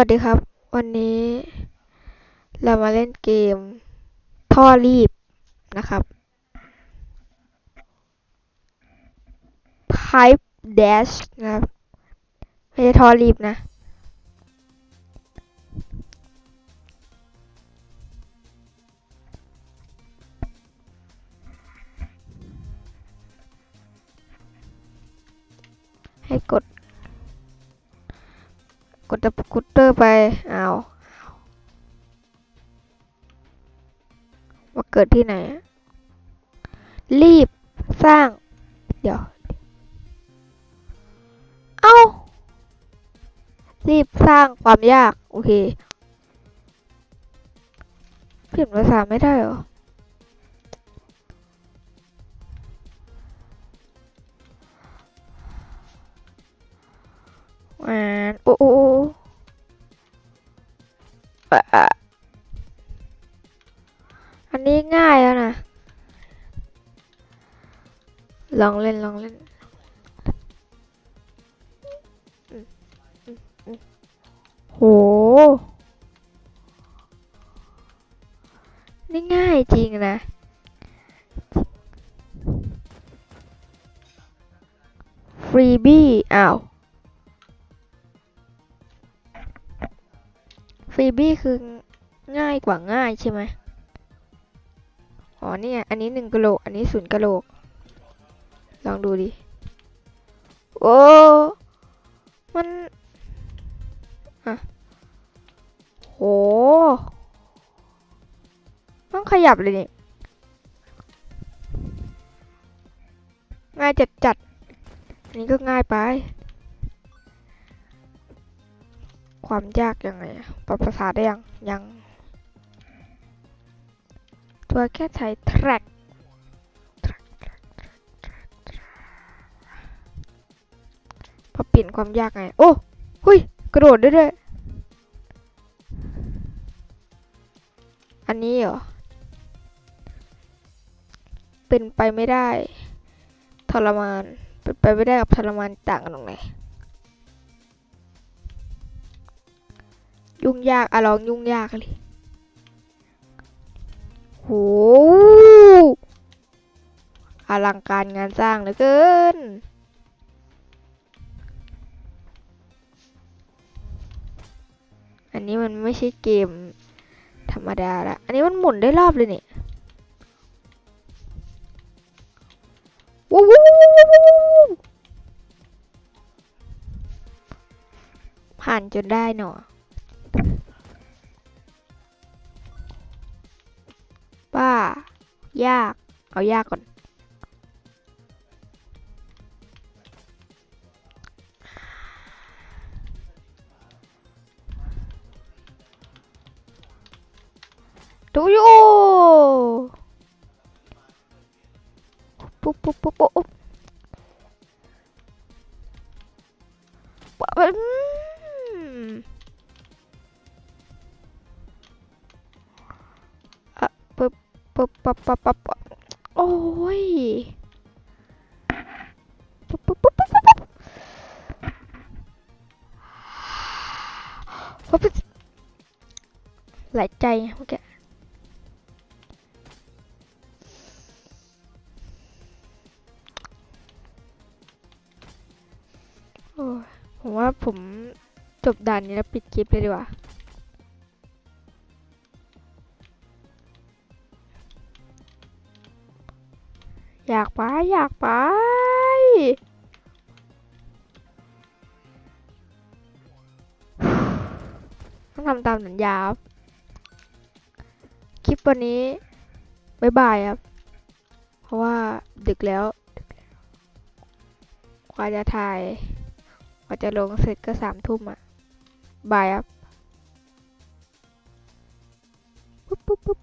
วัสดีครับ วันนี้เรามาเล่นเกม ท่อรีบนะครับ Pipe Dash นะครับ ไม่ใช่ท่อรีบนะ ให้กด กดสกูตเตอร์ไปเอาวมาเกิดที่ไหน รีบสร้าง เดี๋ยว เอ้ารีบสร้างความยาก โอเคเปลี่ยนภาษาไม่ได้เหรอ น โอ้โอ้โอ้อะอะอันนี้ง่ายแล้วนะ ลองเล่น ลองเล่นโห นี่ง่ายจริงนะ ฟรีบี้ อ้าว ฟีบี้คือง่ายกว่าง่ายใช่ไหมอ๋อเนี่ย อันนี้หนึ่งกะโหลก อันนี้ศูนย์กะโหลก ลองดูดิ โอ้ มันอะโหต้องขยับเลยนี่ง่ายจัดจัดอันนี้ก็ง่ายไป ความยากยังไงปรับภาษาได้ยัง ยัง ตัวแค่ใช้ track พอเปลี่ยนความยากไง โอ้หุยกระโดดได้ด้วย อันนี้เหรอ เป็นไปไม่ได้ ทรมาน เป็นไปไม่ได้กับทรมานต่างกันตรงไหน ยุ่งยากอะลองยุ่งยากเลยโหอลังการงานสร้างเหลือเกิน อันนี้มันไม่ใช่เกม ธรรมดาละ อันนี้มันหมุนได้รอบเลยนี่วู้วู้วู้ผ่านจนได้หนอป้ ยาก เอายากก่อน ดูอยู่ปุ๊บปุ๊บปุ๊บปุ๊บ ปุ๊บปุ๊บปั๊บปับปั๊บปับโอ้ยปุ๊บปุ๊บปุ๊บปุ๊บปุ๊บปุ๊บปุ๊บหลายใจเมื่อกี้โอ้ยผมว่าผมจบด่านนี้แล้วปิดคลิปเลยดีกว่า อยากไป อยากไป ต้องทำตามสัญญาครับ คลิปวันนี้บายบายครับ เพราะว่าดึกแล้วดึกแล้วกว่าจะถ่าย กว่าจะลงเสร็จก็สามทุ่มอะ บายครับ ปุ๊บปุ๊บปุ๊บ